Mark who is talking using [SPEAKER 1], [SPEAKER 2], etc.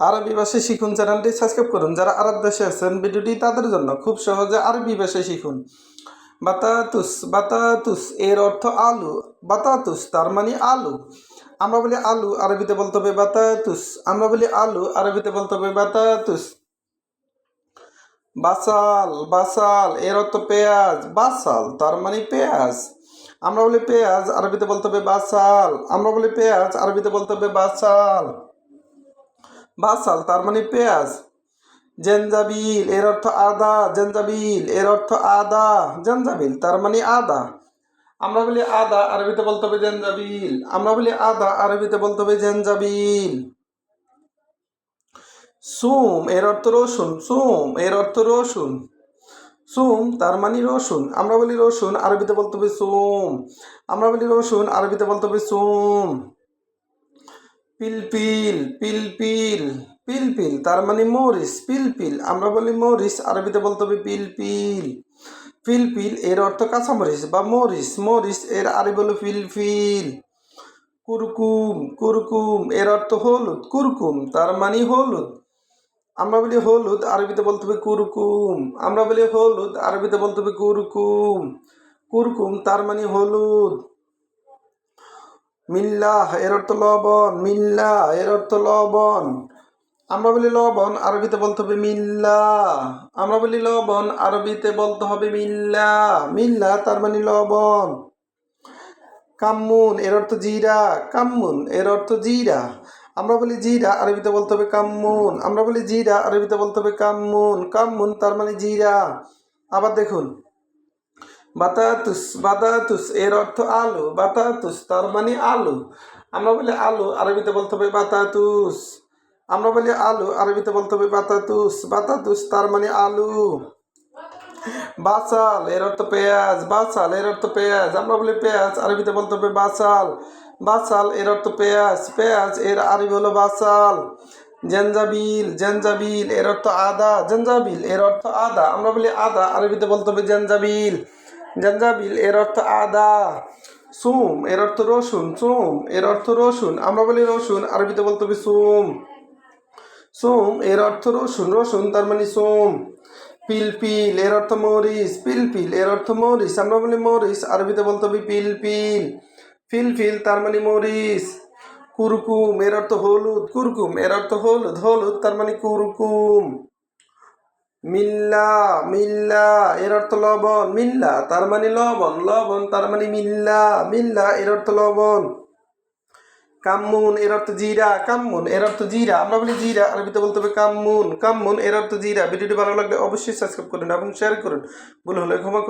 [SPEAKER 1] আরবি ভাষা শিখুন চ্যানেলটি সাবস্ক্রাইব করুন। যারা আরব দেশে আছেন, ভিডিওটি তাদের জন্য খুব সহজে আরবি ভাষা শিখুন। বাতাতুস বাতাতুস এর অর্থ আলু। বাতাতুস তার মানে আলু। আমরা বলি আলু, আরবিতে বলতে হবে বাতাতুস। আমরা বলি আলু, আরবিতে বলতে হবে বাতাতুস। বাসাল বাসাল এর অর্থ পেঁয়াজ। বাসাল তার মানে পেঁয়াজ। আমরা বলি পেঁয়াজ, আরবিতে বলতে হবে বাসাল। আমরা বলি পেঁয়াজ, আরবিতে বলতে হবে বাসাল। বাসাল, তার মানে পেঁয়াজ। জেনজাবিল, এর অর্থ আদা। জেনজাবিল, এর অর্থ আদা। জেনজাবিল, তার মানে আদা। আমরা বলি আদা, আরবিতে বলতে হবে জেনজাবিল। আমরা বলি আদা, আরবিতে বলতে হবে জেনজাবিল। সুম, এর অর্থ রসুন। সুম, এর অর্থ রসুন। সুম, তার মানে রসুন। আমরা বলি রসুন, আরবিতে বলতে হবে সুম। আমরা বলি রসুন, আরবিতে বলতে হবে সুম। পিলপিল পিলপিল পিলপিল তার মানে মরিচ পিলপিল আমরা বলি মরিচ, আরবিতে বলতে হবে পিলপিল পিলপিল এর অর্থ কাঁচামরিচ বা মরিচ মরিচ এর আরবি হলো পিলপিল কুরকুম কুরকুম এর অর্থ হলুদ, কুরকুম, তার মানে হলুদ। আমরা বলি হলুদ, আরবিতে বলতে হবে কুরকুম। আমরা বলি হলুদ, আরবিতে বলতে হবে কুরকুম। কুরকুম, তার মানে হলুদ। মিল্লাহ, এর অর্থ লবণ মিল্লা এর অর্থ লবণ। আমরা বলি লবণ, আরবিতে বলতে হবে মিল্লা আমরা বলি লবণ, আরবিতে বলতে হবে মিল্লা মিল্লা তার মানে লবণ। কাম্মুন, এর অর্থ জিরা। কাম্মুন, এর অর্থ জিরা। আমরা বলি জিরা, আরবিতে বলতে হবে কাম্মুন। আমরা বলি জিরা, আরবিতে বলতে হবে কাম্মুন। কাম্মুন তার মানে জিরা। আবার দেখুন। বাতাতুস বাতাতুস এর অর্থ আলু, বাতাতুস তার মানে আলু। আমরা বলি আলু, আরবিতে বলতে হবে বাতাতুস। আমরা বলি আলু, আরবিতে বলতে হবে বাতাতুস। বাতাতুস তার মানে আলু। বাসাল এর অর্থ পেঁয়াজ, বাসাল এর অর্থ পেঁয়াজ। আমরা বলি পেঁয়াজ, আরবিতে বলতে হবে বাসাল। বাসাল এর অর্থ পেঁয়াজ পেঁয়াজ এর আরবি হলো বাসাল। জেনজাবিল জেনজাবিল এর অর্থ আদা, জেনজাবিল এর অর্থ আদা। আমরা বলি আদা, আরবিতে বলতে হবে জেনজাবিল। জেনজাবিল এর অর্থ আদা, সুম, এর অর্থ রসুন, সুম, এর অর্থ রসুন। আমরা বলি রসুন, আরবিতে বলতে হবে সুম। সোম, এর অর্থ রসুন রসুন তার মানে সোম। পিলপিল, এর অর্থ মরিচ, পিলপিল, এর অর্থ মরিচ। আমরা বলি মরিচ, আরবিতে বলতে হবে পিলপিল। ফিলফিল তার মানে মরিচ। কুরকুম, এর অর্থ হলুদ, কুরকুম, এর অর্থ হলুদ। হলুদ তার মানে কুরকুম। মিল্লা মিল্লা, এর অর্থ লবণ, মিল্লা, তার মানে লবণ লবণ, তার মানে মিল্লা মিল্লা, এর অর্থ লবণ। কাম্মুন, এর অর্থ জিরা, কাম্মুন, এর অর্থ জিরা, আমরা বলি জিরা, আরবিতে বলতে হবে কাম্মুন কাম্মুন, এর অর্থ জিরা। ভিডিওটি ভালো লাগলে অবশ্যই সাবস্ক্রাইব করুন এবং শেয়ার করুন। ভুল হলে ক্ষমা করুন।